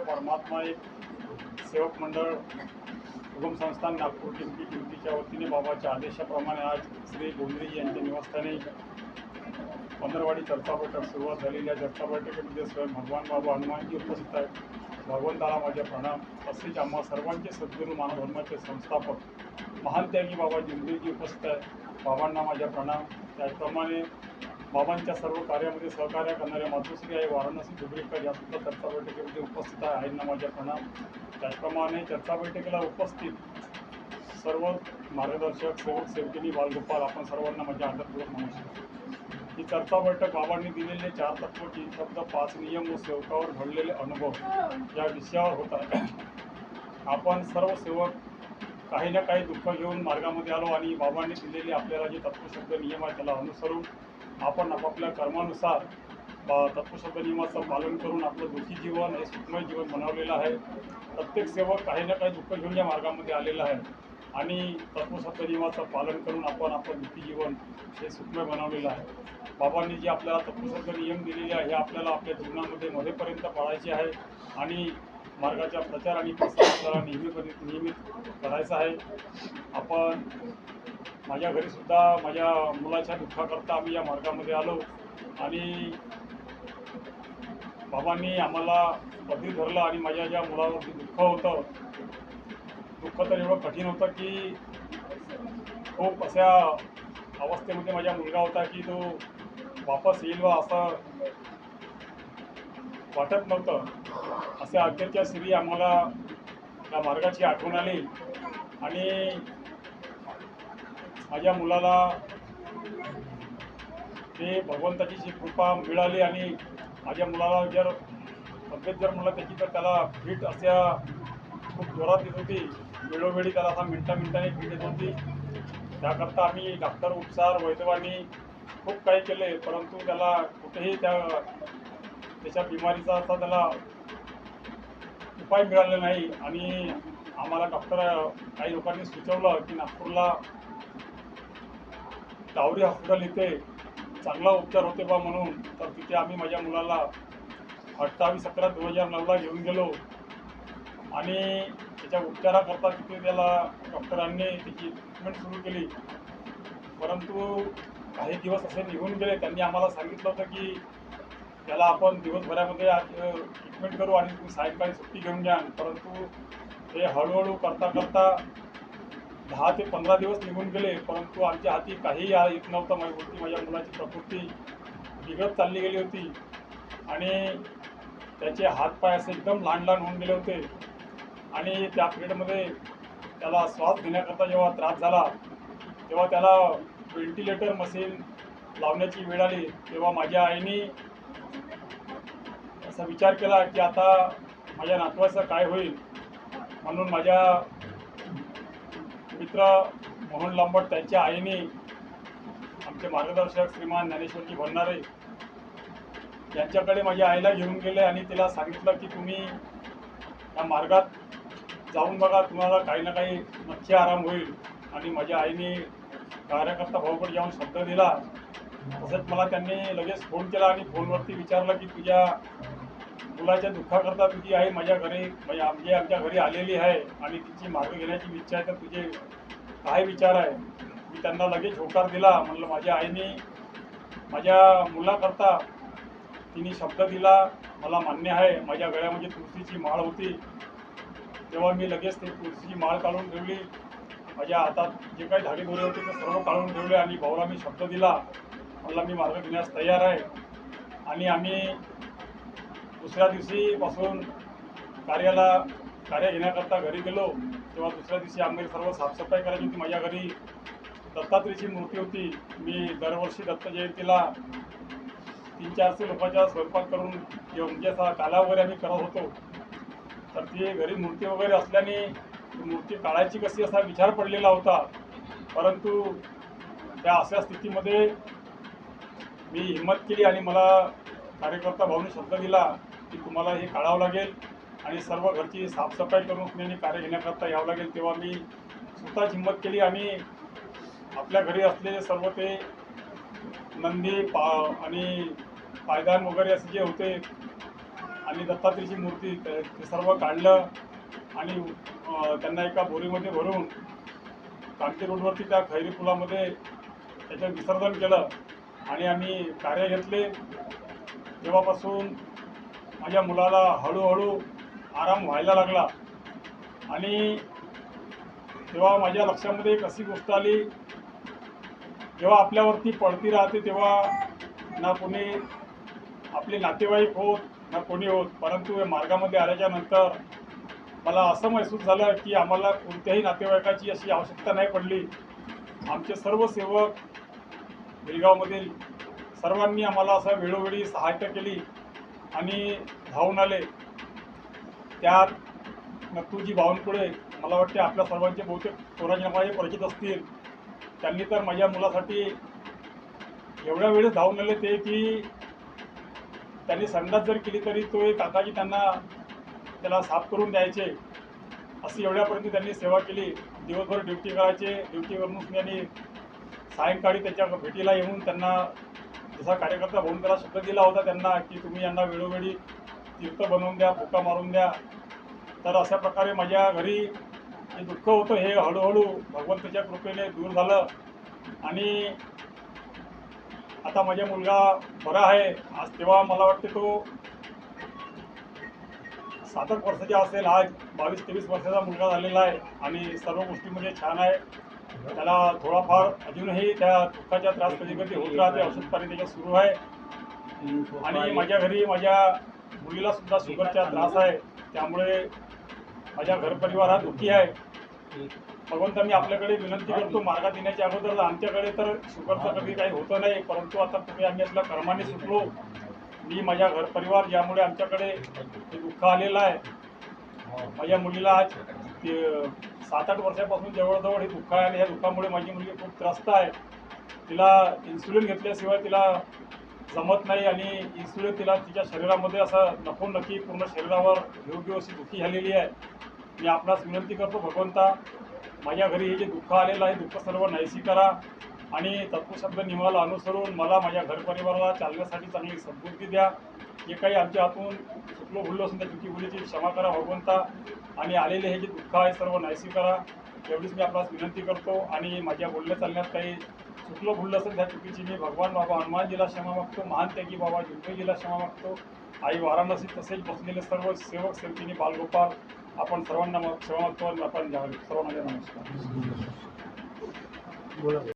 परमात्मा एक सेवक मंडळ उगम संस्थान नागपूर टिंपी टिंपीच्या वतीने बाबाच्या आदेशाप्रमाणे आज श्री गोंधळी यांच्या निवासस्थानी पंधरवाडी चर्चा बैठक सुरुवात झालेल्या चर्चा बैठकीमध्ये स्वयं भगवान बाबा हनुमानजी उपस्थित आहेत. भगवंताला माझे प्रणाम. तसेच आम्हा सर्वांचे सद्गुरू मानधर्माचे संस्थापक महान त्यागी बाबा जिंदगीजी उपस्थित आहेत. बाबांना माझ्या प्रणाम. त्याचप्रमाणे बाबांच्या सर्व कार्यामध्ये सहकार्य करणाऱ्या मातोश्री आहे वाराणसी डुबरेकर यासुद्धा चर्चा बैठकीमध्ये उपस्थित आहे. आईंना माझ्या प्रणाम. त्याचप्रमाणे चर्चा बैठकीला उपस्थित सर्व मार्गदर्शक सेवक सेवकिनी बालगोपाल आपण सर्वांना माझ्या आदरपूर्वक नमस्कार ही चर्चा बैठक बाबांनी दिलेले चार तत्व तीन शब्द पाच नियम व सेवकावर घडलेले अनुभव या विषयावर होता आपण सर्व सेवक काही ना काही दुःख घेऊन मार्गामध्ये आलो आणि बाबांनी दिलेले आपल्याला जे तत्वशब्द नियम आहे त्याला अनुसरून आपण आपापल्या कर्मानुसार तत्पुरुषार्थ नियमाचं पालन करून आपलं दुःखी जीवन हे सुखमय जीवन बनवलेलं आहे. प्रत्येक सेवक काही ना काही दुःख घेऊन या मार्गामध्ये आलेला आहे. आणि तत्पुरुषार्थ नियमाचं पालन करून आपण आपलं दुःखी जीवन हे सुखमय बनवलेलं आहे. बाबांनी जे आपल्याला तत्पुरुषार्थ नियम दिलेले आहे हे आपल्याला आपल्या जीवनामध्ये मध्येपर्यंत पाळायचे आहे. आणि मार्गाच्या प्रचार आणि प्रसार आपल्याला नियमित करायचा आहे. आपण माझ्या घरीसुद्धा माझ्या मुलाच्या दुःखाकरता आम्ही या मार्गामध्ये आलो. आणि बाबांनी आम्हाला पदरी धरलं आणि माझ्या ज्या मुलावरती दुःख होतं दुःख तर एवढं कठीण होतं की खूप अशा अवस्थेमध्ये माझा मुलगा होता की तो वापस येईल वा असं वाटत नव्हतं. अशा अखेरच्या श्री आम्हाला त्या मार्गाची आठवण आली. आणि माझ्या मुलाला ते भगवंताची जी कृपा मिळाली आणि माझ्या मुलाला जर तब्येत जर म्हणलं त्याची तर त्याला फिट अशा खूप जोरात येत होती. वेळोवेळी त्याला असा मिनटा मिनटाने फिट येत होती. त्याकरता आम्ही डॉक्टर उपचार वैद्यवानी खूप काही केले परंतु त्याला कुठेही त्या त्याच्या बिमारीचा असा त्याला उपाय मिळाला नाही. आणि आम्हाला डॉक्टर काही लोकांनी सुचवलं की नागपूरला डावरी हॉस्पिटल इथे चांगला उपचार होते बा म्हणून. तर तिथे आम्ही माझ्या मुलाला अठ्ठावीस अकरा दोन हजार नऊला घेऊन गेलो. आणि त्याच्या उपचाराकरता तिथे त्याला डॉक्टरांनी त्याची ट्रीटमेंट सुरू केली. परंतु काही दिवस असे निघून गेले. त्यांनी आम्हाला सांगितलं होतं की त्याला आपण दिवसभरामध्ये ट्रीटमेंट करू आणि तुम्ही सायंकाळी सुट्टी घेऊन घ्या. परंतु ते हळूहळू करता करता दहा ते पंधरा दिवस निघून गेले परंतु आमच्या हाती काही या येत नव्हतं. माझी होती माझ्या मुलाची प्रकृती बिघडत चालली गेली होती. आणि त्याचे हातपाय असे एकदम लहान लहान होऊन गेले होते. आणि त्या पिरियडमध्ये त्याला श्वास घेण्याकरता जेव्हा त्रास झाला तेव्हा त्याला व्हेंटिलेटर मशीन लावण्याची वेळ आली. तेव्हा माझ्या आईने असा विचार केला की आता माझ्या नातवाचं काय होईल? म्हणून माझ्या मित्र मोहन लांबट त्यांच्या आईने आमचे मार्गदर्शक श्रीमान ज्ञानेश्वरजी भंडारे यांच्याकडे माझ्या आईला घेऊन गेले आणि तिला सांगितलं की तुम्ही या मार्गात जाऊन बघा तुम्हाला काही ना काही नक्की आराम होईल. आणि माझ्या आईने कार्यकर्ता भाऊकडे जाऊन शब्द दिला. तसंच मला त्यांनी लगेच फोन केला आणि फोनवरती विचारलं की तुझ्या मुलाच्या दुःखाकरता तुझी आई माझ्या घरी म्हणजे आमची आमच्या घरी आलेली आहे आणि तिची मार्ग घेण्याची इच्छा आहे तर तुझे काय विचार आहे. मी त्यांना लगेच होकार दिला म्हणलं माझ्या आईने माझ्या मुलाकरता तिने शब्द दिला मला मान्य आहे माझ्या गळ्यामध्ये तुळशीची माळ होती. तेव्हा मी लगेच ते तुळशीची माळ काढून ठेवली. माझ्या हातात जे काही धागे दोरे होते ते सर्व काढून ठेवले आणि भाऊला मी शब्द दिला. मला मी मार्ग घेण्यास तयार आहे. आणि आम्ही दुसऱ्या दिवशीपासून कार्याला कार्य घेण्याकरता घरी गेलो तेव्हा दुसऱ्या दिवशी आम्ही सर्व साफसफाई करायची होती. माझ्या घरी दत्तात्रेयची मूर्ती होती. मी दरवर्षी दत्त जयंतीला तीन चारशे लोकांचा स्वयंपाक करून म्हणजे असा काला वगैरे आम्ही करत होतो. तर ती घरी मूर्ती वगैरे असल्याने मूर्ती काढायची कशी असा विचार पडलेला होता. परंतु त्या अशा स्थितीमध्ये मी हिंमत केली आणि मला कार्यकर्ता भाऊने शब्द दिला. की तुम्हाला हे काढावं लागेल आणि सर्व घरची साफसफाई करून तुम्ही कार्य घेण्याकरता यावं लागेल. तेव्हा मी स्वतःच हिंमत केली. आणि आपल्या घरी असलेले सर्व ते नंदी पा आणि पायदान वगैरे असे जे होते आणि दत्तात्रेची मूर्ती ते ते सर्व काढलं आणि त्यांना एका बोरीमध्ये भरून कामती रोडवरती त्या खैरी पुलामध्ये त्याचं विसर्जन केलं आणि आम्ही कार्य घेतले. तेव्हापासून माझ्या मुलाला हळूहळू आराम व्हायला लागला. आणि तेव्हा माझ्या लक्षामध्ये एक अशी गोष्ट आली जेव्हा आपल्यावरती पडती राहते तेव्हा ना कोणी आपले नातेवाईक होत ना कोणी होत. परंतु या मार्गामध्ये आल्याच्यानंतर मला असं महसूस झालं की आम्हाला कोणत्याही नातेवाईकाची अशी आवश्यकता नाही पडली. आमचे सर्व सेवक बेळगावमधील सर्वांनी आम्हाला असं वेळोवेळी सहायता केली. आणि धावून आले. त्यात नत्तूजी बावनकुळे मला वाटते आपल्या सर्वांचे बहुतेक कोणाच्या परिचित असतील. त्यांनी तर माझ्या मुलासाठी एवढ्या वेळेस धावून आले ते की त्यांनी संडास जर केली तरी तो एक काकाजी त्यांना त्याला साफ करून द्यायचे. अशी एवढ्यापर्यंत त्यांनी सेवा केली. दिवसभर ड्युटी करायचे. ड्युटीवरून त्यांनी सायंकाळी त्याच्या भेटीला येऊन त्यांना जसा कार्यकर्ता म्हणून त्याला शब्द दिला होता त्यांना की तुम्ही यांना वेळोवेळी तीर्थ बनवून द्या फुका मारून द्या. तर अशा प्रकारे माझ्या घरी जे दुःख होतं हे हळूहळू भगवंताच्या कृपेने दूर झालं. आणि आता माझा मुलगा बरा आहे. आज तेव्हा मला वाटते तो सात आठ वर्षाचा असेल. आज बावीस तेवीस वर्षाचा मुलगा झालेला आहे. आणि सर्व गोष्टीमध्ये छान आहे. त्याला थोडाफार अजूनही त्या दुःखाचा त्रास कधी कधी होत राहते औषध पाणी सुरू आहे. आणि माझ्या घरी माझ्या मुलीला सुद्धा शुगरचा त्रास आहे. त्यामुळे माझ्या घरपरिवार हा दुःखी आहे. भगवंत मी आपल्याकडे विनंती करतो मार्गात येण्याच्या अगोदर आमच्याकडे तर शुगरचं कधी काही होतं नाही परंतु आता तुम्ही आम्ही आपल्या कर्माने सुटलो. मी माझ्या घरपरिवार ज्यामुळे यामुळे आमच्याकडे हे दुःख आलेलं आहे. माझ्या मुलीला आज ते सात आठ वर्षापासून जवळजवळ हे दुःख आहे आणि या दुःखामुळे माझी मुलगी खूप त्रस्त आहे. तिला इन्सुलिन घेतल्याशिवाय तिला जमत नाही आणि इन्सुलिन तिला तिच्या शरीरामध्ये असं नको नक्की पूर्ण शरीरावर योग्य अशी दुःखी झालेली आहे. मी आपणास विनंती करतो भगवंता माझ्या घरी हे जे दुःख आलेलं आहे दुःख सर्व नाहीशी करा आणि तत्वशब्द नियमाला अनुसरून मला माझ्या घरपरिवाराला चालण्यासाठी चांगली सद्बुद्धी द्या. जे काही आमच्या हातून चुकलो भुललो असून त्या चुकी भुलीची क्षमा करा भगवंता. आणि आलेले हे जे दुःख आहे सर्व नाहीशी करा. एवढीच मी आपणास विनंती करतो आणि माझ्या बोलण्या चालण्यात काही चुकलं भुललं असेल त्या चुकीची मी भगवान बाबा हनुमानजीला क्षमा मागतो महान त्यागी बाबा जिंदगीला क्षमा मागतो. आई वाराणसी तसेच बसलेले सर्व सेवक सेवकिनी बालगोपाल आपण सर्वांना मग क्षमा मागतो आणि आपण जावे सर्वांना नमस्कार.